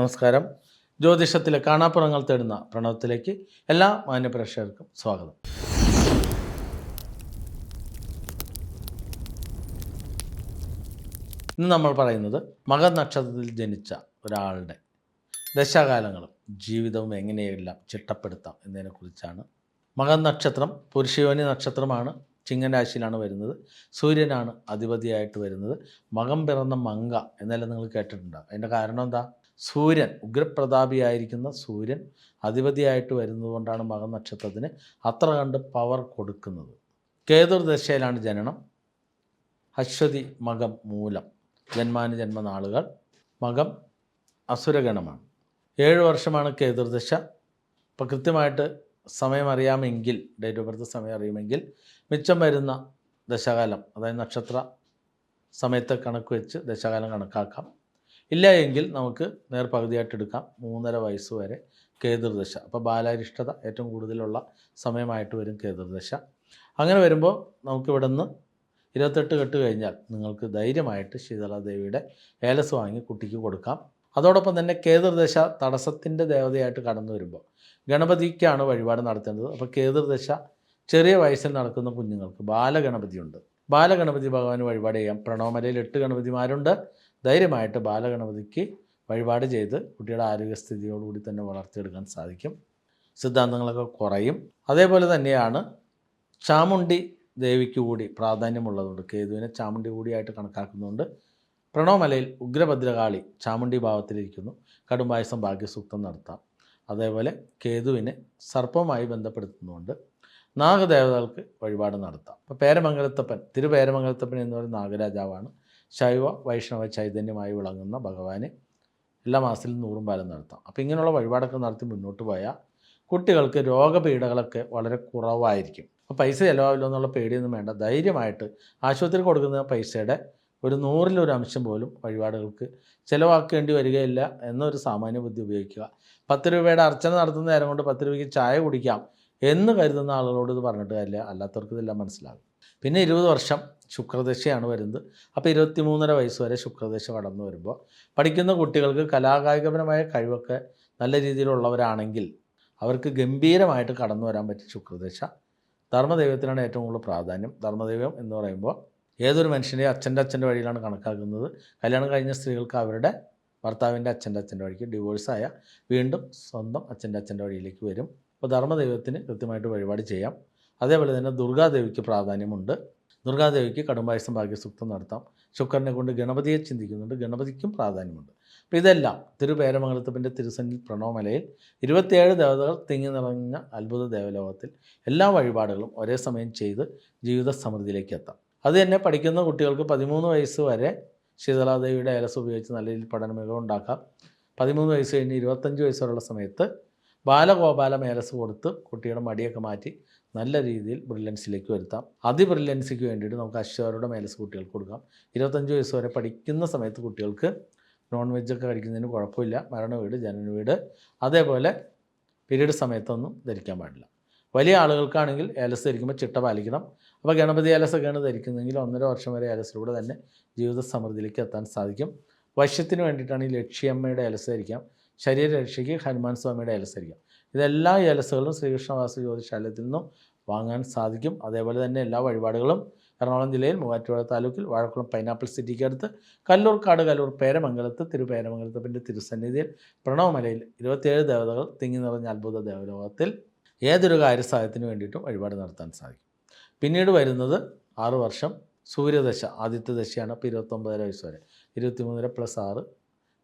നമസ്കാരം. ജ്യോതിഷത്തിലെ കാണാപ്പുറങ്ങൾ തേടുന്ന പ്രണവത്തിലേക്ക് എല്ലാ മാന്യപ്രേക്ഷകർക്കും സ്വാഗതം. ഇന്ന് നമ്മൾ പറയുന്നത് മകനക്ഷത്രത്തിൽ ജനിച്ച ഒരാളുടെ ദശാകാലങ്ങളും ജീവിതവും എങ്ങനെയെല്ലാം ചിട്ടപ്പെടുത്താം എന്നതിനെക്കുറിച്ചാണ് മകനക്ഷത്രം പുരുഷയോനി നക്ഷത്രമാണ്. ചിങ്ങൻ രാശിയിലാണ് വരുന്നത്. സൂര്യനാണ് അധിപതിയായിട്ട് വരുന്നത്. മകം പിറന്ന മങ്ക എന്നെല്ലാം നിങ്ങൾ കേട്ടിട്ടുണ്ടാകും അതിന്റെ കാരണം എന്താ? സൂര്യൻ ഉഗ്രപ്രതാപിയായിരിക്കുന്ന സൂര്യൻ അധിപതിയായിട്ട് വരുന്നതുകൊണ്ടാണ് മകനക്ഷത്രത്തിന് അത്ര കണ്ട് പവർ കൊടുക്കുന്നത്. കേതുർ ദശയിലാണ് ജനനം. അശ്വതി മകം മൂലം. ജന്മാനു ജന്മനാളുകൾ. മകം അസുരഗണമാണ്. ഏഴ് വർഷമാണ് കേതുർദശ അപ്പോൾ കൃത്യമായിട്ട് സമയം അറിയാമെങ്കിൽ ഡേറ്റ് ഓഫ് ബർത്ത് സമയം അറിയുമെങ്കിൽ മിച്ചം വരുന്ന ദശകാലം അതായത് നക്ഷത്ര സമയത്തെ കണക്ക് വെച്ച് ദശകാലം കണക്കാക്കാം. ഇല്ല എങ്കിൽ നമുക്ക് നേർപകുതിയായിട്ട് എടുക്കാം. മൂന്നര വയസ്സ് വരെ കേതുർദശ. അപ്പോൾ ബാലാരിഷ്ടത ഏറ്റവും കൂടുതലുള്ള സമയമായിട്ട് വരും കേതുർദശ. അങ്ങനെ വരുമ്പോൾ നമുക്കിവിടെ നിന്ന് ഇരുപത്തെട്ട് കെട്ട് കഴിഞ്ഞാൽ നിങ്ങൾക്ക് ധൈര്യമായിട്ട് ശീതളാദേവിയുടെ ഏലസ് വാങ്ങി കുട്ടിക്ക് കൊടുക്കാം. അതോടൊപ്പം തന്നെ കേതുർദശ തടസ്സത്തിന്റെ ദേവതയായിട്ട് കടന്നു വരുമ്പോൾ ഗണപതിക്കാണ് വഴിപാട് നടത്തേണ്ടത്. അപ്പോൾ കേതുർദശ ചെറിയ വയസ്സിൽ നടക്കുന്ന കുഞ്ഞുങ്ങൾക്ക് ബാലഗണപതിയുണ്ട്. ബാലഗണപതി ഭഗവാന് വഴിപാട് ചെയ്യാം. പ്രണവമലയിൽ എട്ട് ഗണപതിമാരുണ്ട്. ധൈര്യമായിട്ട് ബാലഗണപതിക്ക് വഴിപാട് ചെയ്ത് കുട്ടിയുടെ ആരോഗ്യസ്ഥിതിയോടുകൂടി തന്നെ വളർത്തിയെടുക്കാൻ സാധിക്കും. സിദ്ധാന്തങ്ങളൊക്കെ കുറയും. അതേപോലെ തന്നെയാണ് ചാമുണ്ടി ദേവിക്ക് കൂടി പ്രാധാന്യമുള്ളതുകൊണ്ട് കേതുവിനെ ചാമുണ്ടി കൂടിയായിട്ട് കണക്കാക്കുന്നതുകൊണ്ട് പ്രണവമലയിൽ ഉഗ്രഭദ്രകാളി ചാമുണ്ടി ഭാവത്തിലിരിക്കുന്നു. കടുംപായസം ഭാഗ്യസൂക്തം നടത്താം. അതേപോലെ കേതുവിനെ സർപ്പമായി ബന്ധപ്പെടുത്തുന്നുകൊണ്ട് നാഗദേവതകൾക്ക് വഴിപാട് നടത്താം. അപ്പോൾ പേരമംഗലത്തപ്പൻ തിരുപേരമംഗലത്തപ്പൻ എന്ന് പറയുന്ന നാഗരാജാവാണ്. ശൈവ വൈഷ്ണവ ചൈതന്യമായി വിളങ്ങുന്ന ഭഗവാന് എല്ലാ മാസത്തിലും നൂറും പാലം നടത്താം. അപ്പോൾ ഇങ്ങനെയുള്ള വഴിപാടൊക്കെ നടത്തി മുന്നോട്ട് പോയാൽ കുട്ടികൾക്ക് രോഗപീഠകളൊക്കെ വളരെ കുറവായിരിക്കും. അപ്പോൾ പൈസ ചിലവാവില്ല എന്നുള്ള പേടിയൊന്നും വേണ്ട. ധൈര്യമായിട്ട് ആശുപത്രിയിൽ കൊടുക്കുന്ന പൈസയുടെ ഒരു നൂറിലൊരു അംശം പോലും വഴിപാടുകൾക്ക് ചിലവാക്കേണ്ടി വരികയില്ല എന്നൊരു സാമാന്യ ബുദ്ധി ഉപയോഗിക്കുക. പത്ത് രൂപയുടെ അർച്ചന നടത്തുന്ന നേരം കൊണ്ട് പത്ത് രൂപയ്ക്ക് ചായ കുടിക്കാം. എന്ന് കരുതുന്ന ആളുകളോട് ഇത് പറഞ്ഞിട്ട് കാര്യമില്ല. അല്ലാത്തവർക്ക് ഇതെല്ലാം മനസ്സിലാകും. പിന്നെ ഇരുപത് വർഷം ശുക്രദശയാണ് വരുന്നത്. അപ്പോൾ ഇരുപത്തി മൂന്നര വയസ്സ് വരെ ശുക്രദശ കടന്നു വരുമ്പോൾ പഠിക്കുന്ന കുട്ടികൾക്ക് കലാകായികപരമായ കഴിവൊക്കെ നല്ല രീതിയിലുള്ളവരാണെങ്കിൽ അവർക്ക് ഗംഭീരമായിട്ട് കടന്നു വരാൻ പറ്റിയ ശുക്രദശ ധർമ്മദൈവത്തിനാണ് ഏറ്റവും കൂടുതൽ പ്രാധാന്യം. ധർമ്മദൈവം എന്ന് പറയുമ്പോൾ ഏതൊരു മനുഷ്യന്റെ അച്ഛന്റെ അച്ഛന്റെ വഴിയിലാണ് കണക്കാക്കുന്നത്. കല്യാണം കഴിഞ്ഞ സ്ത്രീകൾക്ക് അവരുടെ ഭർത്താവിന്റെ അച്ഛന്റെ അച്ഛന്റെ വഴിക്ക് ഡിവോഴ്സായ വീണ്ടും സ്വന്തം അച്ഛന്റെ അച്ഛന്റെ വഴിയിലേക്ക് വരും. അപ്പോൾ ധർമ്മദൈവത്തിന് കൃത്യമായിട്ട് വഴിപാട് ചെയ്യാം. അതേപോലെ തന്നെ ദുർഗാദേവിക്ക് പ്രാധാന്യമുണ്ട്. ദുർഗാദേവിക്ക് കടുംബായസം ഭാഗ്യസൂക്തം നടത്താം. ശുക്രനെ കൊണ്ട് ഗണപതിയെ ചിന്തിക്കുന്നുണ്ട്. ഗണപതിക്കും പ്രാധാന്യമുണ്ട്. അപ്പോൾ ഇതെല്ലാം തിരുപേരമംഗലത്തപ്പന്റെ തിരുസന്നിൽ പ്രണവമലയിൽ ഇരുപത്തിയേഴ് ദേവതകൾ തിങ്ങി നിറഞ്ഞ അത്ഭുത ദേവലോകത്തിൽ എല്ലാ വഴിപാടുകളും ഒരേ സമയം ചെയ്ത് ജീവിത സമൃദ്ധിയിലേക്ക് എത്താം. അത് തന്നെ പഠിക്കുന്ന കുട്ടികൾക്ക് പതിമൂന്ന് വയസ്സ് വരെ ശീതളാദേവിയുടെ ഏലസ് ഉപയോഗിച്ച് നല്ല രീതിയിൽ പഠന മികവുണ്ടാക്കാം പതിമൂന്ന് വയസ്സ് കഴിഞ്ഞ് ഇരുപത്തഞ്ച് വയസ്സ് വരെയുള്ള സമയത്ത് ബാലഗോപാല മേലസ് കൊടുത്ത് കുട്ടിയുടെ മടിയൊക്കെ മാറ്റി നല്ല രീതിയിൽ ബ്രില്യൻസിലേക്ക് വരുത്താം. അതിബ്രില്യൻസിക്ക് വേണ്ടിയിട്ട് നമുക്ക് അശ്വരുടെ മേലസ് കുട്ടികൾക്ക് കൊടുക്കാം. ഇരുപത്തഞ്ച് വയസ്സ് വരെ പഠിക്കുന്ന സമയത്ത് കുട്ടികൾക്ക് നോൺ വെജൊക്കെ കഴിക്കുന്നതിന് കുഴപ്പമില്ല. മരണ വീട് ജനന വീട്. അതേപോലെ പീരീഡ് സമയത്തൊന്നും ധരിക്കാൻ പാടില്ല. വലിയ ആളുകൾക്കാണെങ്കിൽ ഏലസ് ധരിക്കുമ്പോൾ ചിട്ട പാലിക്കണം. അപ്പോൾ ഗണപതി ഏലസൊക്കെയാണ് ധരിക്കുന്നതെങ്കിൽ ഒന്നര വർഷം വരെ ഏലസിലൂടെ തന്നെ ജീവിത സമൃദ്ധിയിലേക്ക് എത്താൻ സാധിക്കും. വശ്യത്തിന് വേണ്ടിയിട്ടാണ് ഈ ലക്ഷ്യമ്മയുടെ ഏലസ് ധരിക്കാം. ശരീരരക്ഷയ്ക്ക് ഹനുമാൻ സ്വാമിയുടെ ഏലസരിക്കാം ഇതെല്ലാ ഏലസുകളും ശ്രീകൃഷ്ണവാസ ജ്യോതിശാലയത്തിൽ നിന്നും വാങ്ങാൻ സാധിക്കും. അതേപോലെ തന്നെ എല്ലാ വഴിപാടുകളും എറണാകുളം ജില്ലയിൽ മൂവാറ്റുപുഴ താലൂക്കിൽ വാഴക്കുളം പൈനാപ്പിൾ സിറ്റിക്ക് അടുത്ത് കല്ലൂർക്കാട് കല്ലൂർ പേരമംഗലത്ത് തിരുപേരമംഗലത്തപ്പന്റെ തിരുസന്നിധിയിൽ പ്രണവമലയിൽ ഇരുപത്തിയേഴ് ദേവതകൾ തിങ്ങി നിറഞ്ഞ അത്ഭുത ദേവലോകത്തിൽ ഏതൊരു കാര്യസാധ്യത്തിന് വേണ്ടിയിട്ടും വഴിപാട് നടത്താൻ സാധിക്കും. പിന്നീട് വരുന്നത് ആറു വർഷം സൂര്യദശ ആദ്യത്തെ ദശയാണ് അപ്പോൾ ഇരുപത്തൊമ്പതര വയസ്സ് വരെ. ഇരുപത്തിമൂന്നര പ്ലസ് ആറ്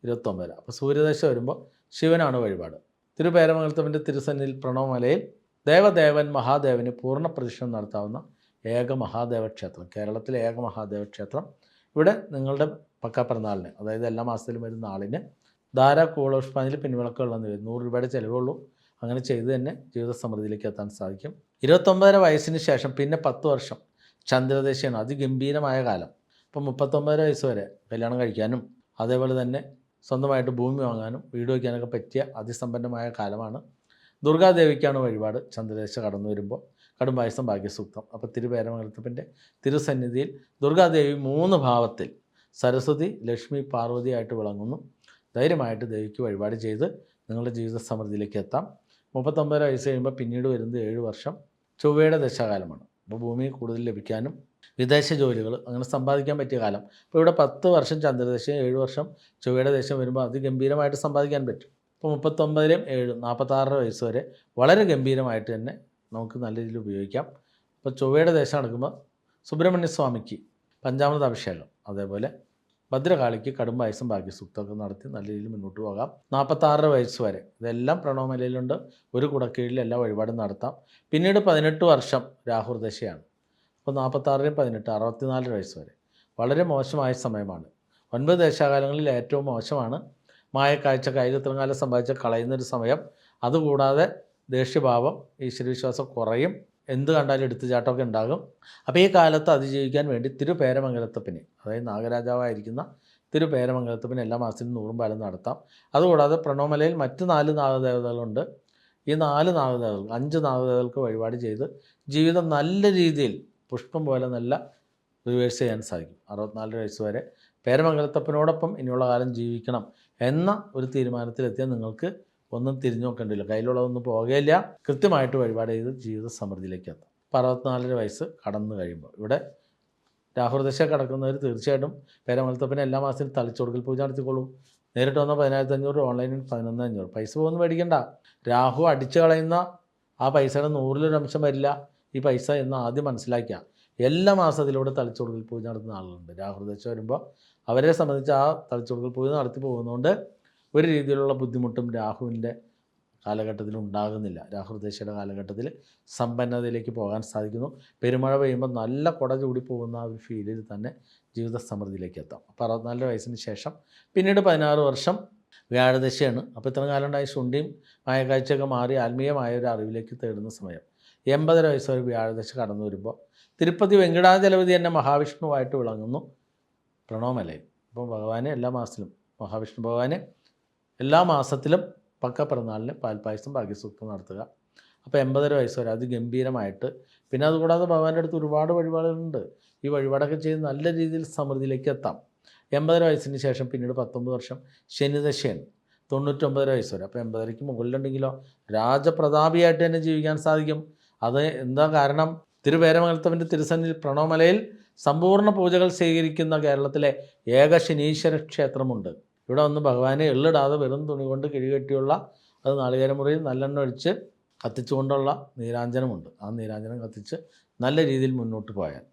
ഇരുപത്തൊമ്പതര അപ്പോൾ സൂര്യദശ വരുമ്പോൾ ശിവനാണ് വഴിപാട്. തിരുപേരമംഗലത്തപ്പന്റെ തിരുസന്നിൽ പ്രണവമലയിൽ ദേവദേവൻ മഹാദേവന് പൂർണ പ്രതിഷ്ഠ നടത്താവുന്ന ഏക മഹാദേവ ക്ഷേത്രം കേരളത്തിലെ ഏക മഹാദേവ ക്ഷേത്രം ഇവിടെ നിങ്ങളുടെ പക്ക പിറന്നാളിന് അതായത് എല്ലാ മാസത്തിലും വരുന്ന ആളിന് ധാരാ കൂളോഷ്പാനിൽ പിൻവിളക്കുള്ള വരും. നൂറ് രൂപയുടെ ചിലവുള്ളൂ. അങ്ങനെ ചെയ്ത് തന്നെ ജീവിത സമൃദ്ധിയിലേക്ക് എത്താൻ സാധിക്കും. ഇരുപത്തൊമ്പതര വയസ്സിന് ശേഷം പിന്നെ പത്ത് വർഷം ചന്ദ്രദേശയാണ് അതിഗംഭീരമായ കാലം. ഇപ്പം മുപ്പത്തൊമ്പതര വയസ്സ് വരെ കല്യാണം കഴിക്കാനും അതേപോലെ തന്നെ സ്വന്തമായിട്ട് ഭൂമി വാങ്ങാനും വീട് വയ്ക്കാനൊക്കെ പറ്റിയ അതിസമ്പന്നമായ കാലമാണ്. ദുർഗാദേവിക്കാണ് വഴിപാട്. ചന്ദ്രദേശ കടന്നു വരുമ്പോൾ കടുംപായസം ഭാഗ്യസൂക്തം. അപ്പോൾ തിരുപേരമംഗലത്തപ്പന്റെ തിരുസന്നിധിയിൽ ദുർഗാദേവി മൂന്ന് ഭാവത്തിൽ സരസ്വതി ലക്ഷ്മി പാർവതിയായിട്ട് വിളങ്ങുന്നു. ധൈര്യമായിട്ട് ദേവിക്ക് വഴിപാട് ചെയ്ത് നിങ്ങളുടെ ജീവിത സമൃദ്ധിയിലേക്ക് എത്താം. മുപ്പത്തൊമ്പത് വയസ്സ് കഴിയുമ്പോൾ പിന്നീട് വരുന്നത് ഏഴ് വർഷം. ചൊവ്വയുടെ ദശാകാലമാണ്. അപ്പോൾ ഭൂമി കൂടുതൽ ലഭിക്കാനും വിദേശ ജോലികൾ അങ്ങനെ സമ്പാദിക്കാൻ പറ്റിയ കാലം. അപ്പോൾ ഇവിടെ പത്ത് വർഷം ചന്ദ്രദേശം ഏഴ് വർഷം ചൊവ്വയുടെ ദേശം വരുമ്പോൾ അതിഗംഭീരമായിട്ട് സമ്പാദിക്കാൻ പറ്റും. ഇപ്പോൾ മുപ്പത്തൊമ്പതിലും ഏഴ് നാൽപ്പത്താറര വയസ്സ് വരെ വളരെ ഗംഭീരമായിട്ട് തന്നെ നമുക്ക് നല്ല രീതിയിൽ ഉപയോഗിക്കാം. അപ്പോൾ ചൊവ്വയുടെ ദേശം നടക്കുമ്പോൾ സുബ്രഹ്മണ്യ സ്വാമിക്ക് പഞ്ചാമൃത അഭിഷേകം അതേപോലെ ഭദ്രകാളിക്ക് കടും വയസ്സും ഭാഗ്യസൂക്തമൊക്കെ നടത്തി നല്ല രീതിയിൽ മുന്നോട്ട് പോകാം. നാൽപ്പത്താറര വയസ്സ് വരെ ഇതെല്ലാം പ്രണവമലയിലുണ്ട് ഒരു കുടക്കീഴിൽ എല്ലാ വഴിപാടും നടത്താം. പിന്നീട് പതിനെട്ട് വർഷം രാഹുർദശയാണ്. അപ്പോൾ നാൽപ്പത്താറിനും പതിനെട്ട് അറുപത്തിനാല് വയസ്സ് വരെ. വളരെ മോശമായ സമയമാണ്. ഒൻപത് ദേശാകാലങ്ങളിൽ ഏറ്റവും മോശമാണ്. മായക്കാഴ്ച കായികത്തിറങ്ങാലം സമ്പാദിച്ച കളയുന്നൊരു സമയം. അതുകൂടാതെ ദേഷ്യഭാവം ഈശ്വരവിശ്വാസം കുറയും. എന്ത് കണ്ടാലും എടുത്തുചാട്ടമൊക്കെ ഉണ്ടാകും. അപ്പോൾ ഈ കാലത്ത് അതിജീവിക്കാൻ വേണ്ടി തിരുപേരമംഗലത്തപ്പന് അതായത് നാഗരാജാവായിരിക്കുന്ന തിരുപേരമംഗലത്തപ്പന് എല്ലാ മാസത്തിലും നൂറും പാലം നടത്താം. അതുകൂടാതെ പ്രണോമലയിൽ മറ്റ് നാല് നാഗദേവതകളുണ്ട്. ഈ നാല് നാഗദേവതകൾ അഞ്ച് നാഗദേവതകൾക്ക് വഴിപാട് ചെയ്ത് ജീവിതം നല്ല രീതിയിൽ പുഷ്പം പോലെ നല്ല റിവേഴ്സ് ചെയ്യാൻ സാധിക്കും. അറുപത്തിനാല് വയസ്സ് വരെ പേരമംഗലത്തപ്പനോടൊപ്പം ഇനിയുള്ള കാലം ജീവിക്കണം എന്ന ഒരു തീരുമാനത്തിലെത്തിയാൽ നിങ്ങൾക്ക് ഒന്നും തിരിഞ്ഞു നോക്കേണ്ടില്ല. കയ്യിലുള്ളതൊന്നും പോകുകയില്ല കൃത്യമായിട്ട് വഴിപാട് ചെയ്ത് ജീവിത സമൃദ്ധിയിലേക്ക് എത്താം. അപ്പോൾ അറുപത്തിനാലര വയസ്സ് കടന്നു കഴിയുമ്പോൾ ഇവിടെ രാഹുർദശ കിടക്കുന്നവർ തീർച്ചയായിട്ടും പേരമംഗലത്തപ്പനെ എല്ലാ മാസത്തിലും തളിച്ചുകൊടുക്കൽ പൂജ നടത്തിക്കോളൂ. നേരിട്ട് വന്ന പതിനായിരത്തി അഞ്ഞൂറ് ഓൺലൈനിൽ പതിനൊന്ന് അഞ്ഞൂറ്. പൈസ പോകുന്നു മേടിക്കണ്ട രാഹു അടിച്ചു കളയുന്ന ആ പൈസയുടെ നൂറിലൊരംശം വരില്ല. ഈ പൈസ എന്ന് ആദ്യം മനസ്സിലാക്കുക എല്ലാ മാസത്തിലൂടെ തളിച്ചുകൊടുക്കൽ പൂജ നടത്തുന്ന ആളുകളുണ്ട്. രാഹുർദശ വരുമ്പോൾ അവരെ സംബന്ധിച്ച് ആ തളിച്ചുകൊടുക്കൽ പൂജ നടത്തി പോകുന്നതുകൊണ്ട് ഒരു രീതിയിലുള്ള ബുദ്ധിമുട്ടും രാഹുവിന്റെ കാലഘട്ടത്തിൽ ഉണ്ടാകുന്നില്ല. രാഹുർദശയുടെ കാലഘട്ടത്തിൽ സമ്പന്നതയിലേക്ക് പോകാൻ സാധിക്കുന്നു. പെരുമഴ പെയ്യുമ്പോൾ നല്ല കുട ചൂടി പോകുന്ന ആ ഒരു ഫീലിൽ തന്നെ ജീവിത സമൃദ്ധിയിലേക്ക് എത്താം. അപ്പോൾ അറുപത്തിനാല് വയസ്സിന് ശേഷം പിന്നീട് പതിനാറ് വർഷം വ്യാഴദശയാണ്. അപ്പോൾ ഇത്രയും കാലം ഉണ്ടായി ശുണ്ടിയും മായക്കാഴ്ചയൊക്കെ മാറി ആത്മീയമായ ഒരു അറിവിലേക്ക് തേടുന്ന സമയം. എൺപതര വയസ്സ് വരെ വ്യാഴദശ കടന്നു വരുമ്പോൾ തിരുപ്പതി വെങ്കടാചലപതി തന്നെ മഹാവിഷ്ണുവായിട്ട് വിളങ്ങുന്നു. പ്രണവമലയിൽ അപ്പോൾ ഭഗവാനെ എല്ലാ മാസത്തിലും മഹാവിഷ്ണു ഭഗവാനെ എല്ലാ മാസത്തിലും പക്ക പിറന്നാളിന് പാൽപ്പായസം ഭാഗ്യസൂക്തം നടത്തുക. അപ്പോൾ എൺപതര വയസ്സ് വരെ അതിഗംഭീരമായിട്ട് പിന്നെ അതുകൂടാതെ ഭഗവാന്റെ അടുത്ത് ഒരുപാട് വഴിപാടുകളുണ്ട്. ഈ വഴിപാടൊക്കെ ചെയ്ത് നല്ല രീതിയിൽ സമൃദ്ധിയിലേക്ക് എത്താം. എൺപതര വയസ്സിന് ശേഷം പിന്നീട് പത്തൊമ്പത് വർഷം ശനിദശയാണ് തൊണ്ണൂറ്റൊമ്പതര വയസ്സ് വരെ അപ്പോൾ എൺപതരയ്ക്ക് മുകളിലുണ്ടെങ്കിലോ രാജപ്രതാപിയായിട്ട് തന്നെ ജീവിക്കാൻ സാധിക്കും. അത് എന്താ കാരണം? തിരുവേരമംഗലത്തവന്റെ തിരുസന്നിൽ പ്രണവമലയിൽ സമ്പൂർണ പൂജകൾ സ്വീകരിക്കുന്ന കേരളത്തിലെ ഏക ശനീശ്വര ക്ഷേത്രമുണ്ട്. ഇവിടെ വന്ന് ഭഗവാനെ എള്ളിടാതെ വെറും തുണി കൊണ്ട് കിഴികെട്ടിയുള്ള അത് നാളികേരമുറിയിൽ നല്ലെണ്ണ ഒഴിച്ച് കത്തിച്ചുകൊണ്ടുള്ള നീരാഞ്ജനമുണ്ട്. ആ നീരാഞ്ജനം കത്തിച്ച് നല്ല രീതിയിൽ മുന്നോട്ട് പോയാൽ.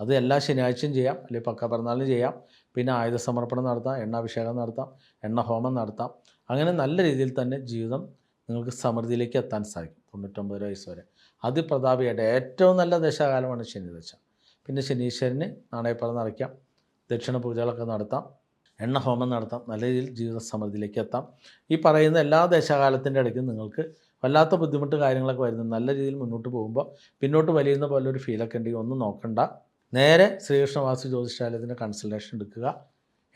അത് എല്ലാ ശനിയാഴ്ചയും ചെയ്യാം. അല്ലെങ്കിൽ പക്ക പിറന്നാളിന് ചെയ്യാം. പിന്നെ ആയുധ സമർപ്പണം നടത്താം. എണ്ണാഭിഷേകം നടത്താം. എണ്ണ ഹോമം നടത്താം. അങ്ങനെ നല്ല രീതിയിൽ തന്നെ ജീവിതം നിങ്ങൾക്ക് സമൃദ്ധിയിലേക്ക് എത്താൻ സാധിക്കും. തൊണ്ണൂറ്റൊമ്പത് വയസ്സ് വരെ. അതിപ്രതാപിയായിട്ട് ഏറ്റവും നല്ല ദശാകാലമാണ് ശനിദശ. പിന്നെ ശനീശ്വരന് നാണയപ്പറം നിറയ്ക്കാം ദക്ഷിണ പൂജകളൊക്കെ നടത്താം. എണ്ണ ഹോമം നടത്താം. നല്ല രീതിയിൽ ജീവിത സമൃദ്ധിയിലേക്ക് എത്താം. ഈ പറയുന്ന എല്ലാ ദേശകാലത്തിന്റെ ഇടയ്ക്കും നിങ്ങൾക്ക് വല്ലാത്ത ബുദ്ധിമുട്ട് കാര്യങ്ങളൊക്കെ വരുന്നത് നല്ല രീതിയിൽ മുന്നോട്ട് പോകുമ്പോൾ പിന്നോട്ട് വലിയുന്ന പോലെ ഒരു ഫീലൊക്കെ ഉണ്ടെങ്കിൽ ഒന്നും നോക്കണ്ട. നേരെ ശ്രീകൃഷ്ണവാസു ജ്യോതിഷാലയത്തിന്റെ കൺസൾട്ടേഷൻ എടുക്കുക.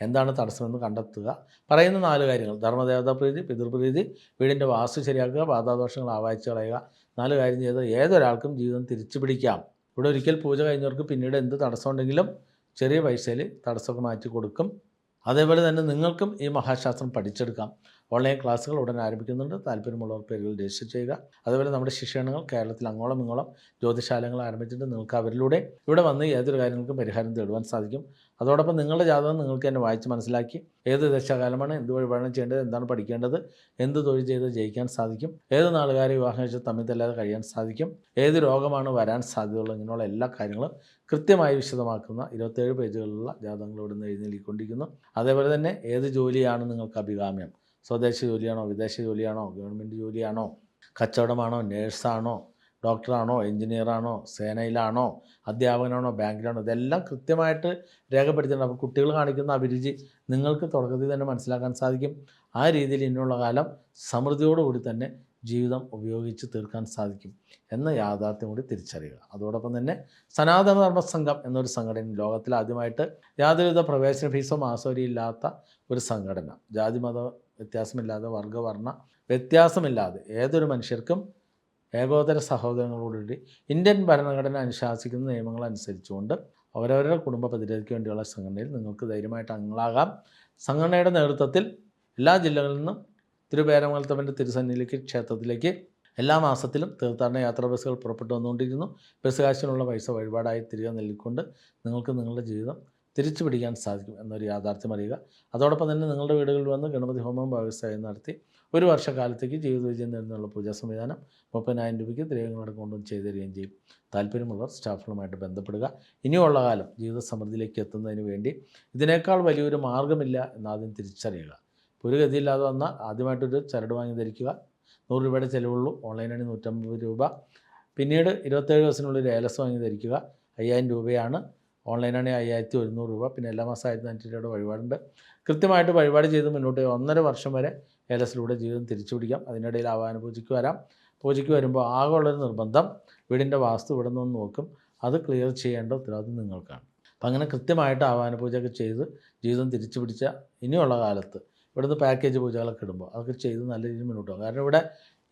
എന്താണ് തടസ്സമെന്ന് കണ്ടെത്തുക. പറയുന്ന നാല് കാര്യങ്ങൾ. ധർമ്മദേവതാ പ്രീതി പിതൃപ്രീതി വീടിന്റെ വാസ്തു ശരിയാക്കുക ബാധാദോഷങ്ങൾ ആവാഹിച്ച് കളയുക നാല് കാര്യം ചെയ്ത് ഏതൊരാൾക്കും ജീവിതം തിരിച്ചു പിടിക്കാം. ഇവിടെ ഒരിക്കൽ പൂജ കഴിഞ്ഞവർക്ക് പിന്നീട് എന്ത് തടസ്സമുണ്ടെങ്കിലും ചെറിയ പൈസയിൽ തടസ്സമൊക്കെ മാറ്റി കൊടുക്കും. അതേപോലെ തന്നെ നിങ്ങൾക്കും ഈ മഹാശാസ്ത്രം പഠിച്ചെടുക്കാം. ഓൺലൈൻ ക്ലാസ്സുകൾ ഉടൻ ആരംഭിക്കുന്നുണ്ട്. താല്പര്യമുള്ളവർ പേരുകൾ രജിസ്റ്റർ ചെയ്യുക. അതേപോലെ നമ്മുടെ ശിക്ഷണങ്ങൾ കേരളത്തിൽ അങ്ങോളം ഇങ്ങോളം ജ്യോതിശാലങ്ങൾ ആരംഭിച്ചിട്ട് നിങ്ങൾക്ക് അവരിലൂടെ ഇവിടെ വന്ന് ഏതൊരു കാര്യങ്ങൾക്കും പരിഹാരം തേടുവാൻ സാധിക്കും. അതോടൊപ്പം നിങ്ങളുടെ ജാതകം നിങ്ങൾക്ക് തന്നെ വായിച്ച് മനസ്സിലാക്കി ഏത് ദശാകാലമാണ് എന്ത് വഴിപാടാണ് ചെയ്യേണ്ടത് എന്താണ് പഠിക്കേണ്ടത് എന്ത് തൊഴിൽ ചെയ്ത് ജയിക്കാൻ സാധിക്കും ഏത് നാളുകാരെ വിവാഹം കഴിച്ച് തമ്മിൽ തല്ലാതെ കഴിയാൻ സാധിക്കും ഏത് രോഗമാണ് വരാൻ സാധ്യതയുള്ള ഇങ്ങനെയുള്ള എല്ലാ കാര്യങ്ങളും കൃത്യമായി വിശദമാക്കുന്ന ഇരുപത്തേഴ് പേജുകളിലുള്ള ജാതകങ്ങൾ ഇവിടുന്ന് എഴുന്നേൽക്കൊണ്ടിരിക്കുന്നു അതേപോലെ തന്നെ ഏത് ജോലിയാണ് നിങ്ങൾക്ക് അഭികാമ്യം? സ്വദേശ ജോലിയാണോ വിദേശ ജോലിയാണോ ഗവൺമെന്റ് ജോലിയാണോ കച്ചവടമാണോ നേഴ്സാണോ ഡോക്ടറാണോ എഞ്ചിനീയറാണോ സേനയിലാണോ അധ്യാപകനാണോ ബാങ്കിലാണോ ഇതെല്ലാം കൃത്യമായിട്ട് രേഖപ്പെടുത്തിയിട്ടുണ്ട്. അപ്പോൾ കുട്ടികൾ കാണിക്കുന്ന അഭിരുചി നിങ്ങൾക്ക് തുടക്കത്തിൽ തന്നെ മനസ്സിലാക്കാൻ സാധിക്കും. ആ രീതിയിൽ ഇനിയുള്ള കാലം സമൃദ്ധിയോടുകൂടി തന്നെ ജീവിതം ഉപയോഗിച്ച് തീർക്കാൻ സാധിക്കും എന്ന യാഥാർത്ഥ്യം കൂടി തിരിച്ചറിയുക. അതോടൊപ്പം തന്നെ സനാതന ധർമ്മ സംഘം എന്നൊരു സംഘടന ലോകത്തിൽ ആദ്യമായിട്ട് യാതൊരുവിധ പ്രവേശന ഫീസോ മാസോരി ഇല്ലാത്ത ഒരു സംഘടന. ജാതിമത വ്യത്യാസമില്ലാതെ വർഗവർണ വ്യത്യാസമില്ലാതെ ഏതൊരു മനുഷ്യർക്കും ഏകോദര സഹോദരങ്ങളോടുകൂടി ഇന്ത്യൻ ഭരണഘടന അനുശാസിക്കുന്ന നിയമങ്ങൾ അനുസരിച്ചുകൊണ്ട് അവരവരുടെ കുടുംബ പ്രതിരോധയ്ക്ക് വേണ്ടിയുള്ള സംഘടനയിൽ നിങ്ങൾക്ക് ധൈര്യമായിട്ട് അംഗങ്ങളാകാം. സംഘടനയുടെ നേതൃത്വത്തിൽ എല്ലാ ജില്ലകളിൽ നിന്നും തിരുവേരമംഗലത്തവന്റെ തിരുസന്നിയിലേക്ക് ക്ഷേത്രത്തിലേക്ക് എല്ലാ മാസത്തിലും തീർത്ഥാടന യാത്രാ ബസ്സുകൾ പുറപ്പെട്ടു വന്നുകൊണ്ടിരിക്കുന്നു. ബസ് കാശിനുള്ള പൈസ വഴിപാടായി തിരികെ നൽകിക്കൊണ്ട് നിങ്ങൾക്ക് നിങ്ങളുടെ ജീവിതം തിരിച്ചു പിടിക്കാൻ സാധിക്കും എന്നൊരു യാഥാർത്ഥ്യം അറിയുക. അതോടൊപ്പം തന്നെ നിങ്ങളുടെ വീടുകളിൽ വന്ന് ഗണപതി ഹോമം വ്യവസായം നടത്തി ഒരു വർഷക്കാലത്തേക്ക് ജീവിത വിജയം നേടുന്നുള്ള പൂജാ സംവിധാനം മുപ്പതിനായിരം രൂപയ്ക്ക് ദ്രവ്യങ്ങളടക്കം കൊണ്ടുവന്ന് ചെയ്തു തരികയും ചെയ്യും. താല്പര്യമുള്ളവർ സ്റ്റാഫുകളുമായിട്ട് ബന്ധപ്പെടുക. ഇനിയുള്ള കാലം ജീവിത സമൃദ്ധിയിലേക്ക് എത്തുന്നതിന് വേണ്ടി ഇതിനേക്കാൾ വലിയൊരു മാർഗമില്ല എന്നാദ്യം തിരിച്ചറിയുക. ഒരു ഗതിയില്ലാതെ വന്നാൽ ആദ്യമായിട്ടൊരു ചരട് വാങ്ങി ധരിക്കുക. നൂറ് രൂപയുടെ ചിലവുള്ളൂ. ഓൺലൈനാണ് നൂറ്റമ്പത് രൂപ. പിന്നീട് ഇരുപത്തേഴ് ദിവസത്തിനുള്ളിൽ ഏലസ് വാങ്ങി ധരിക്കുക. അയ്യായിരം രൂപയാണ്. ഓൺലൈനാണെങ്കിൽ അയ്യായിരത്തി ഒരുന്നൂറ് രൂപ. പിന്നെ എല്ലാ മാസം ആയിരത്തി അഞ്ഞൂറ് രൂപയുടെ വഴിപാടുണ്ട്. കൃത്യമായിട്ട് വഴിപാട് ചെയ്ത് മുന്നോട്ട് ഒന്നര വർഷം വരെ ഏലസിലൂടെ ജീവിതം തിരിച്ചു പിടിക്കാം അതിനിടയിൽ ആവാന പൂജയ്ക്ക് വരാം. പൂജയ്ക്ക് വരുമ്പോൾ ആകെയുള്ളൊരു നിർബന്ധം വീടിന്റെ വാസ്തു ഇവിടെ നിന്ന് നോക്കും. അത് ക്ലിയർ ചെയ്യേണ്ട ഉത്തരവാദിത്വം നിങ്ങൾക്കാണ്. അപ്പം അങ്ങനെ കൃത്യമായിട്ട് ആവാന പൂജയൊക്കെ ചെയ്ത് ജീവിതം തിരിച്ചു പിടിച്ച ഇനിയുള്ള കാലത്ത് ഇവിടുന്ന് പാക്കേജ് പൂജകളൊക്കെ ഇടുമ്പോൾ അതൊക്കെ ചെയ്ത് നല്ല രീതിയിൽ മുന്നോട്ട് പോകും. കാരണം ഇവിടെ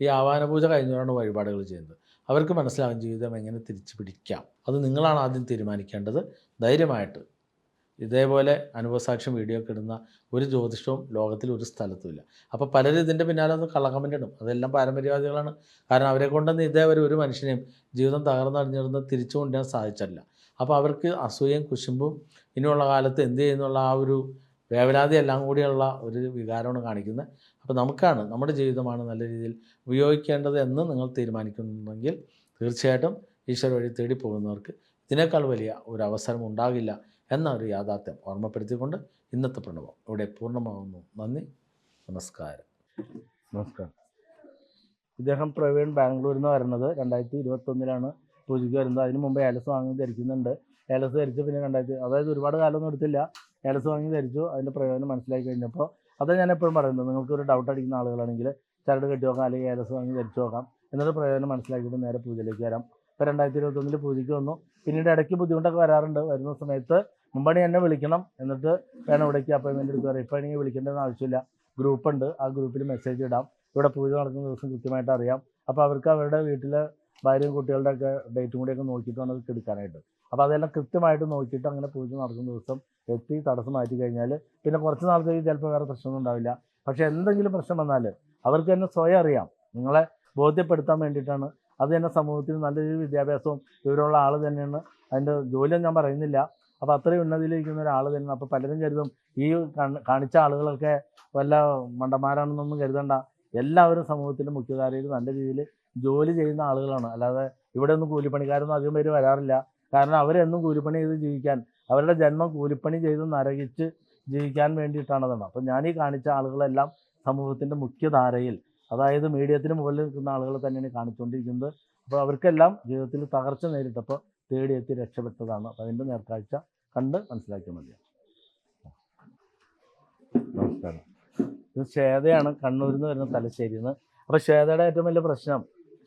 ഈ ആവാന പൂജ കഴിഞ്ഞവരാണ് വഴിപാടുകൾ ചെയ്യുന്നത്. അവർക്ക് മനസ്സിലാകും ജീവിതം എങ്ങനെ തിരിച്ചു പിടിക്കാം അത് നിങ്ങളാണ് ആദ്യം തീരുമാനിക്കേണ്ടത്. ധൈര്യമായിട്ട് ഇതേപോലെ അനുഭവസാക്ഷ്യം വീഡിയോ ഒക്കെ ഇടുന്ന ഒരു ജ്യോതിഷവും ലോകത്തിൽ ഒരു സ്ഥലത്തുമില്ല അപ്പോൾ പലരും ഇതിന്റെ പിന്നാലെ ഒന്ന് കള്ളക്കമന്റ് ഇടും. അതെല്ലാം പാരമ്പര്യവാദികളാണ്. കാരണം അവരെ കൊണ്ടൊന്നും ഇതേവരെ ഒരു മനുഷ്യനെയും ജീവിതം തകർന്നടിഞ്ഞിരുന്ന് തിരിച്ചു കൊണ്ടുവരാൻ സാധിച്ചല്ല. അപ്പോൾ അവർക്ക് അസൂയയും കുശുമ്പും ഇനിയുള്ള കാലത്ത് എന്ത് ചെയ്യുന്നുള്ള ആ ഒരു വേവലാതി എല്ലാം കൂടിയുള്ള ഒരു വികാരമാണ് കാണിക്കുന്നത്. അപ്പോൾ നമുക്കാണ് നമ്മുടെ ജീവിതമാണ് നല്ല രീതിയിൽ ഉപയോഗിക്കേണ്ടത് എന്ന് നിങ്ങൾ തീരുമാനിക്കുന്നുണ്ടെങ്കിൽ തീർച്ചയായിട്ടും ഈശ്വര വഴി തേടി പോകുന്നവർക്ക് ഇതിനേക്കാൾ വലിയ ഒരു അവസരം ഉണ്ടാകില്ല എന്ന ഒരു യാഥാർത്ഥ്യം ഓർമ്മപ്പെടുത്തിക്കൊണ്ട് ഇന്നത്തെ പ്രണവം ഇവിടെ പൂർണമാകുന്നു നന്ദി. നമസ്കാരം. നമസ്കാരം. ഇദ്ദേഹം പ്രവീൺ ബാംഗ്ലൂരിൽ നിന്ന് വരുന്നത് രണ്ടായിരത്തി ഇരുപത്തൊന്നിലാണ് പൂജയ്ക്ക് വരുന്നത്. അതിന് മുമ്പ് ഏലസ് വാങ്ങി ധരിക്കുന്നുണ്ട്. ഏലസ് ധരിച്ച് പിന്നെ രണ്ടായിരത്തി അതായത് ഒരുപാട് കാലമൊന്നും എടുത്തില്ല. ഏലസ് വാങ്ങി ധരിച്ചു. അതിന്റെ പ്രയോജനം മനസ്സിലാക്കി കഴിഞ്ഞപ്പോൾ അതാണ് ഞാൻ എപ്പോഴും പറയുന്നത് നിങ്ങൾക്ക് ഒരു ഡൗട്ട് അടിക്കുന്ന ആളുകളാണെങ്കിൽ ചരട് കെട്ടി നോക്കാം അല്ലെങ്കിൽ ഏലസ് വാങ്ങി ധരിച്ചു നോക്കാം. എന്നിട്ട് പ്രയോജനം മനസ്സിലാക്കിയിട്ട് നേരെ പൂജയിലേക്ക് വരാം. ഇപ്പോൾ രണ്ടായിരത്തി ഇരുപത്തൊന്നിൽ പൂജയ്ക്ക് വന്നു. പിന്നീട് ഇടയ്ക്ക് ബുദ്ധിമുട്ടൊക്കെ വരാറുണ്ട്. വരുന്ന സമയത്ത് മുമ്പണി എന്നെ വിളിക്കണം എന്നിട്ട് വേണം ഇവിടേക്ക് അപ്പോയിൻമെന്റ് എടുത്ത് പറയാം. ഇപ്പോൾ എനിക്ക് വിളിക്കേണ്ടതെന്ന് ആവശ്യമില്ല. ഗ്രൂപ്പുണ്ട് ആ ഗ്രൂപ്പിൽ മെസ്സേജ് ഇടാം. ഇവിടെ പൂജ നടക്കുന്ന ദിവസം കൃത്യമായിട്ട് അറിയാം. അപ്പോൾ അവർക്ക് അവരുടെ വീട്ടിലെ ഭാര്യയും കുട്ടികളുടെ ഒക്കെ ഡേറ്റും കൂടിയൊക്കെ നോക്കിയിട്ട് വേണം അത് എടുക്കാനായിട്ട്. അപ്പോൾ അതെല്ലാം കൃത്യമായിട്ട് നോക്കിയിട്ട് അങ്ങനെ പൂജ നടക്കുന്ന ദിവസം എത്തി തടസ്സം മാറ്റി കഴിഞ്ഞാൽ പിന്നെ കുറച്ച് നാളത്തേക്ക് ചിലപ്പോൾ വേറെ പ്രശ്നമൊന്നും ഉണ്ടാവില്ല. പക്ഷേ എന്തെങ്കിലും പ്രശ്നം വന്നാൽ അവർക്ക് തന്നെ സ്വയം അറിയാം. നിങ്ങളെ ബോധ്യപ്പെടുത്താൻ വേണ്ടിയിട്ടാണ് അത് തന്നെ സമൂഹത്തിൽ നല്ല രീതിയിൽ വിദ്യാഭ്യാസവും ഇവരുള്ള ആൾ തന്നെയാണ്. അതിന്റെ ജോലിയൊന്നും ഞാൻ പറയുന്നില്ല. അപ്പോൾ അത്രയും ഉന്നതിയിലിരിക്കുന്ന ഒരാൾ തന്നെയാണ്. അപ്പോൾ പലരും കരുതും ഈ കാണിച്ച ആളുകളൊക്കെ വല്ല മണ്ടന്മാരാണെന്നൊന്നും കരുതണ്ട. എല്ലാവരും സമൂഹത്തിന്റെ മുഖ്യധാരയിൽ നല്ല രീതിയിൽ ജോലി ചെയ്യുന്ന ആളുകളാണ്. അല്ലാതെ ഇവിടെ ഒന്നും കൂലിപ്പണിക്കാരൊന്നും അധികം പേര് വരാറില്ല. കാരണം അവരെന്നും കൂലിപ്പണി ചെയ്ത് ജീവിക്കാൻ അവരുടെ ജന്മം കൂലിപ്പണി ചെയ്ത് നരകിച്ച് ജീവിക്കാൻ വേണ്ടിയിട്ടാണതാണ് അപ്പോൾ ഞാൻ ഈ കാണിച്ച ആളുകളെല്ലാം സമൂഹത്തിന്റെ മുഖ്യധാരയിൽ അതായത് മീഡിയത്തിന് മുകളിൽ നിൽക്കുന്ന ആളുകൾ തന്നെയാണ് കാണിച്ചുകൊണ്ടിരിക്കുന്നത്. അപ്പോൾ അവർക്കെല്ലാം ജീവിതത്തിൽ തകർച്ച നേരിട്ടപ്പോൾ തേടിയെത്തി രക്ഷപ്പെട്ടതാണ്. അപ്പോൾ അതിന്റെ നേർക്കാഴ്ച കണ്ട് മനസ്സിലാക്കിയാൽ മതി. നമസ്കാരം. ഇത് ശ്വേതയാണ്. കണ്ണൂരിൽ നിന്ന് വരുന്ന തലശ്ശേരിയിൽ നിന്ന്. അപ്പോൾ ശ്വേതയുടെ ഏറ്റവും വലിയ പ്രശ്നം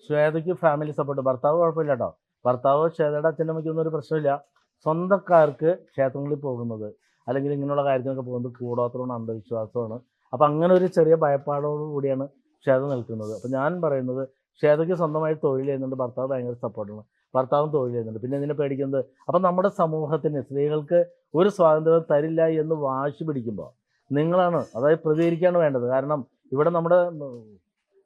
ശ്വേതയ്ക്ക് ഫാമിലി സപ്പോർട്ട് ഭർത്താവ് കുഴപ്പമില്ല കേട്ടോ. ഭർത്താവ് ശ്വേതയുടെ അച്ഛന്റെ അമ്മയ്ക്കൊന്നും ഒരു പ്രശ്നമില്ല. സ്വന്തക്കാർക്ക് ക്ഷേത്രങ്ങളിൽ പോകുന്നത് അല്ലെങ്കിൽ ഇങ്ങനെയുള്ള കാര്യത്തിനൊക്കെ പോകുന്നത് കൂടോത്രമാണ് അന്ധവിശ്വാസമാണ്. അപ്പം അങ്ങനെ ഒരു ചെറിയ ഭയപ്പാടോടു ശ്വേത നിൽക്കുന്നത്. അപ്പം ഞാൻ പറയുന്നത് ശ്വേതയ്ക്ക് സ്വന്തമായി തൊഴിൽ ചെയ്യുന്നുണ്ട്. ഭർത്താവ് ഭയങ്കര സപ്പോർട്ടാണ് ഭർത്താവും തൊഴിൽ ചെയ്യുന്നുണ്ട്. പിന്നെ ഇതിനെ പേടിക്കുന്നത് അപ്പം നമ്മുടെ സമൂഹത്തിന് സ്ത്രീകൾക്ക് ഒരു സ്വാതന്ത്ര്യം തരില്ല എന്ന് വാശി പിടിക്കുമ്പോൾ നിങ്ങളാണ് അതായത് പ്രതികരിക്കുകയാണ് വേണ്ടത്. കാരണം ഇവിടെ നമ്മുടെ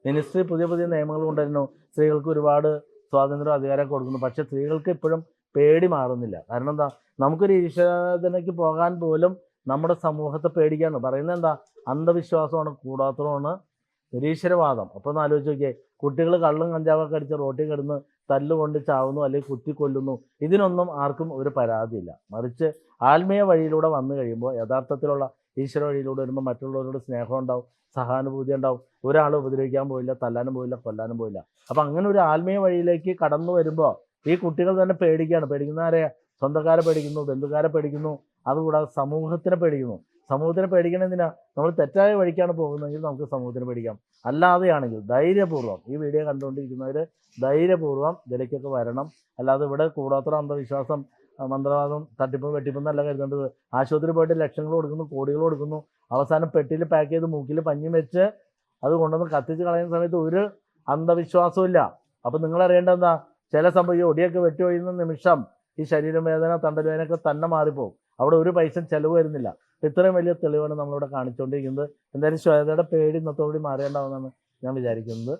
മിനിസ്ട്രി പുതിയ പുതിയ നിയമങ്ങൾ കൊണ്ടുവരുന്നു. സ്ത്രീകൾക്ക് ഒരുപാട് സ്വാതന്ത്ര്യം അധികാരം കൊടുക്കുന്നു. പക്ഷേ സ്ത്രീകൾക്ക് ഇപ്പോഴും പേടി മാറുന്നില്ല. കാരണം എന്താ? നമുക്കൊരു ഈശ്വരതനയ്ക്ക് പോകാൻ പോലും നമ്മുടെ സമൂഹത്തെ പേടിക്കാണ്. പറയുന്നത് എന്താ? അന്ധവിശ്വാസമാണ് കൂടാത്തതാണ് നിരീശ്വരവാദം. അപ്പോൾ ഒന്ന് ആലോചിച്ച് നോക്കിയേ കുട്ടികൾ കള്ളും കഞ്ചാവൊക്കെ അടിച്ച് റോട്ടിൽ കിടന്ന് തല്ലുകൊണ്ട് ചാവുന്നു അല്ലെങ്കിൽ കുത്തി കൊല്ലുന്നു ഇതിനൊന്നും ആർക്കും ഒരു പരാതിയില്ല. മറിച്ച് ആത്മീയ വഴിയിലൂടെ വന്നു കഴിയുമ്പോൾ യഥാർത്ഥത്തിലുള്ള ഈശ്വര വഴിയിലൂടെ വരുമ്പോൾ മറ്റുള്ളവരോട് സ്നേഹം ഉണ്ടാവും സഹാനുഭൂതി ഉണ്ടാവും. ഒരാൾ ഉപദ്രവിക്കാൻ പോയില്ല തല്ലാനും പോയില്ല കൊല്ലാനും പോയില്ല. അപ്പം അങ്ങനെ ഒരു ആത്മീയ വഴിയിലേക്ക് കടന്നു വരുമ്പോൾ ഈ കുട്ടികൾ തന്നെ പേടിക്കുകയാണ്. പേടിക്കുന്ന ആരെയാ? സ്വന്തക്കാരെ പേടിക്കുന്നു ബന്ധുക്കാരെ പേടിക്കുന്നു അതുകൂടാതെ സമൂഹത്തിനെ പേടിക്കുന്നു. സമൂഹത്തിനെ പേടിക്കണമെന്തിനാ നമ്മൾ തെറ്റായ വഴിക്കാണ് പോകുന്നതെങ്കിൽ നമുക്ക് സമൂഹത്തിനെ പേടിക്കാം. അല്ലാതെയാണെങ്കിൽ ധൈര്യപൂർവം ഈ വീഡിയോ കണ്ടുകൊണ്ടിരിക്കുന്നവർ ധൈര്യപൂർവം ഇതിലേക്കൊക്കെ വരണം. അല്ലാതെ ഇവിടെ കൂടാത്ര അന്ധവിശ്വാസം മന്ത്രവാദം തട്ടിപ്പ് വെട്ടിപ്പും എന്നല്ല കരുതേണ്ടത്. ആശുപത്രി പോയിട്ട് ലക്ഷങ്ങൾ കൊടുക്കുന്നു കോടികൾ കൊടുക്കുന്നു. അവസാനം പെട്ടിയിൽ പാക്ക് ചെയ്ത് മൂക്കിൽ പഞ്ഞി വെച്ച് അത് കൊണ്ടുവന്ന് കത്തിച്ച് കളയുന്ന സമയത്ത് ഒരു അന്ധവിശ്വാസവും ഇല്ല. അപ്പം നിങ്ങൾ അറിയേണ്ടത് എന്താ? ചില സംഭവം ഈ ഒടിയൊക്കെ വെട്ടി ഒഴിയുന്ന നിമിഷം ഈ ശരീരം വേദന തണ്ടൽ വേദനയൊക്കെ തന്നെ മാറിപ്പോകും അവിടെ ഒരു പൈസ ചെലവ് വരുന്നില്ല. ഇത്രയും വലിയ തെളിവാണ് നമ്മളിവിടെ കാണിച്ചുകൊണ്ടിരിക്കുന്നത് എന്തായാലും ശ്വേതയുടെ പേടി ഇന്നത്തോടുകൂടി മാറിയുണ്ടാവുമെന്നാണ് ഞാൻ വിചാരിക്കുന്നത്.